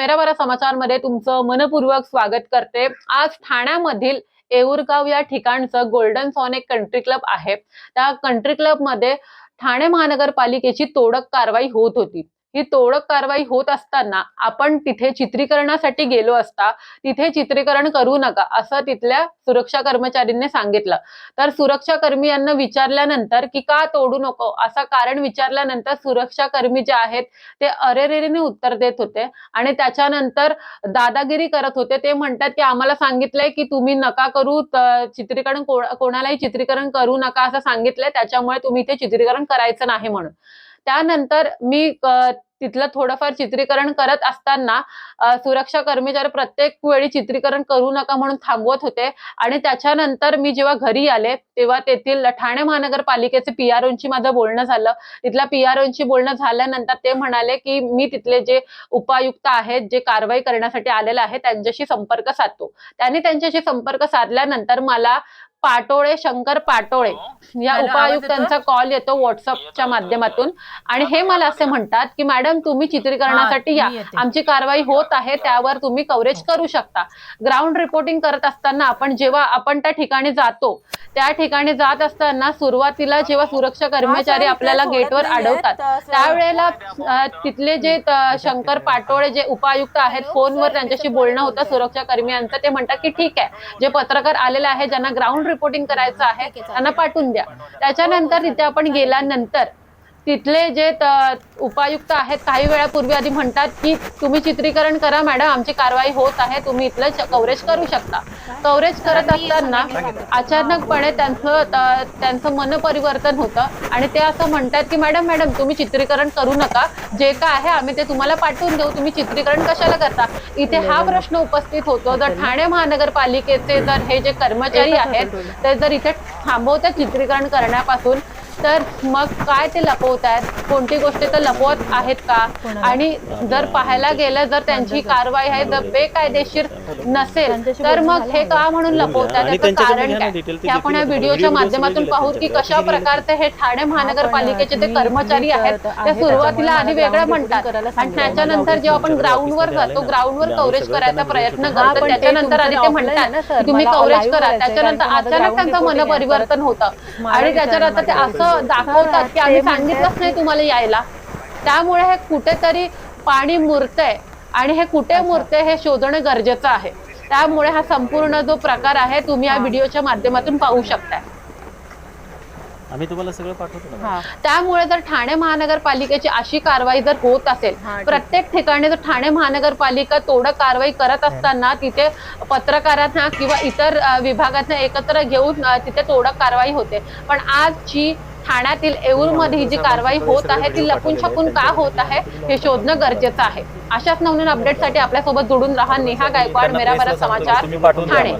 मेरा बरा समाचारमध्ये तुमचं मनपूर्वक स्वागत करते. आज ठाण्यामधील येऊरगाव या ठिकाणचं गोल्डन सॉन एक कंट्री क्लब आहे. त्या कंट्री क्लबमध्ये ठाणे महानगरपालिकेची तोडक कारवाई होत होती. ही तोडक कारवाई होत असताना आपण तिथे चित्रीकरणासाठी गेलो असता तिथे चित्रीकरण करू नका असं तिथल्या सुरक्षा कर्मचारींनी सांगितलं. तर सुरक्षा कर्मी यांना विचारल्यानंतर की का तोडू नको असं कारण विचारल्यानंतर सुरक्षा कर्मी जे आहेत ते अरेरेरीने उत्तर देत होते आणि त्याच्यानंतर दादागिरी करत होते. ते म्हणतात की आम्हाला सांगितलंय की तुम्ही नका करू चित्रीकरण कोणालाही चित्रीकरण करू नका असं सांगितलंय त्याच्यामुळे तुम्ही इथे चित्रीकरण करायचं नाही म्हणून. त्यानंतर मी तिथलं थोडंफार चित्रीकरण करत असताना सुरक्षा कर्मचारी प्रत्येक वेळी चित्रीकरण करू नका म्हणून थांबवत होते. आणि त्याच्यानंतर मी जेव्हा घरी आले तेव्हा तेथील ठाणे महानगरपालिकेचे पीआरओंची माझं बोलणं झालं. तिथल्या पीआरओंची बोलणं झाल्यानंतर ते म्हणाले की मी तिथले जे उपायुक्त आहेत जे कारवाई करण्यासाठी आलेले आहेत त्यांच्याशी संपर्क साधतो. त्यांनी त्यांच्याशी संपर्क साधल्यानंतर मला पाटोळे शंकर पाटोळे या उपायुक्तांचा कॉल येतो व्हॉट्सअपच्या माध्यमातून. आणि हे मला असे म्हणतात की मॅडम तुम्ही चित्रीकरणासाठी या. आमची कारवाई होत आहे त्यावर तुम्ही कव्हरेज करू शकता. ग्राउंड रिपोर्टिंग करत असताना आपण जेव्हा आपण त्या ठिकाणी जातो त्या ठिकाणी जात असताना सुरुवातीला जेव्हा सुरक्षा कर्मचारी आपल्याला गेटवर अडवतात त्यावेळेला तिथले जे शंकर पाटोळे जे उपायुक्त आहेत फोनवर त्यांच्याशी बोलणं होतं सुरक्षा कर्मियांचं ते म्हणतात की ठीक आहे जे पत्रकार आलेले आहेत ज्यांना ग्राउंड रिपोर्टिंग करायचं आहे त्यांना पाठवून द्या. त्याच्यानंतर तिथे आपण गेल्यानंतर तिथले जे उपायुक्त आहेत काही वेळापूर्वी आधी म्हणतात की तुम्ही चित्रीकरण करा मॅडम आमची कारवाई होत आहे तुम्ही इथलं कव्हरेज करू शकता. कव्हरेज करत असताना अचानकपणे त्यांचं त- त्यांचं मन परिवर्तन होतं आणि ते असं म्हणतात की मॅडम मॅडम तुम्ही चित्रीकरण करू नका. जे काय आहे आम्ही ते तुम्हाला पाठवून देऊ. तुम्ही चित्रीकरण कशाला करता? इथे हा प्रश्न उपस्थित होतो. जर ठाणे महानगरपालिकेचे जर हे जे कर्मचारी आहेत ते जर इथे थांबवतात चित्रीकरण करण्यापासून तर मग काय ते लपवत आहेत? कोणती गोष्टी तर लपवत आहेत का? आणि जर पाहायला गेलं जर त्यांची कारवाई आहे जर बेकायदेशीर नसेल तर मग हे का म्हणून लपवतात आणि याचं त्यांच्याकडे कारण काय? ते हे आपण या व्हिडिओच्या माध्यमातून पाहू की. कशा प्रकारचे हे ठाणे महानगरपालिकेचे तुम्ही- कर्मचारी आहेत. ते सुरुवातीला आधी वेगळं म्हणतात. आणि. त्याच्यानंतर जेव्हा आपण ग्राउंडवर जातो ना, ग्राउंडवर आम्ही कव्हरेज सगळं करायचा प्रयत्न करतो. ते त्याच्यानंतर आधी ते म्हणतात तुम्ही कव्हरेज करा. त्याच्यानंतर अचानक त्यांचं मन reporting आहे. परिवर्तन होतं आणि त्याच्यानंतर ते माझ्या असं दाखवतात की आम्ही सांगितलंच नाही तुम्हाला यायला. त्यामुळे हे कुठेतरी पाणी मुरतंय आणि हे कुठे मुरतंय हे शोधणं गरजेचं आहे. त्यामुळे हा संपूर्ण जो प्रकार आहे तुम्ही या व्हिडिओच्या माध्यमातून पाहू शकताय. आम्ही तुम्हाला सगळं पाठवतो हा. त्यामुळे जर ठाणे महानगरपालिकेची अशी कारवाई जर होत असेल हा. प्रत्येक ठिकाणी जर ठाणे महानगरपालिका तोडक कारवाई करत असताना तिथे पत्रकारांना किंवा इतर विभागांना एकत्र घेऊन तिथे तोडक कारवाई होते. पण आजची ठाण्यातील येऊरमध्ये जी कारवाई होत आहे ती लपून छपून का होत आहे हे शोधणं गरजेचं आहे. अशाच नवनवीन अपडेटसाठी आपल्यासोबत जोडून राहा नेहा गायकवाड मेरा समाचार ठाणे.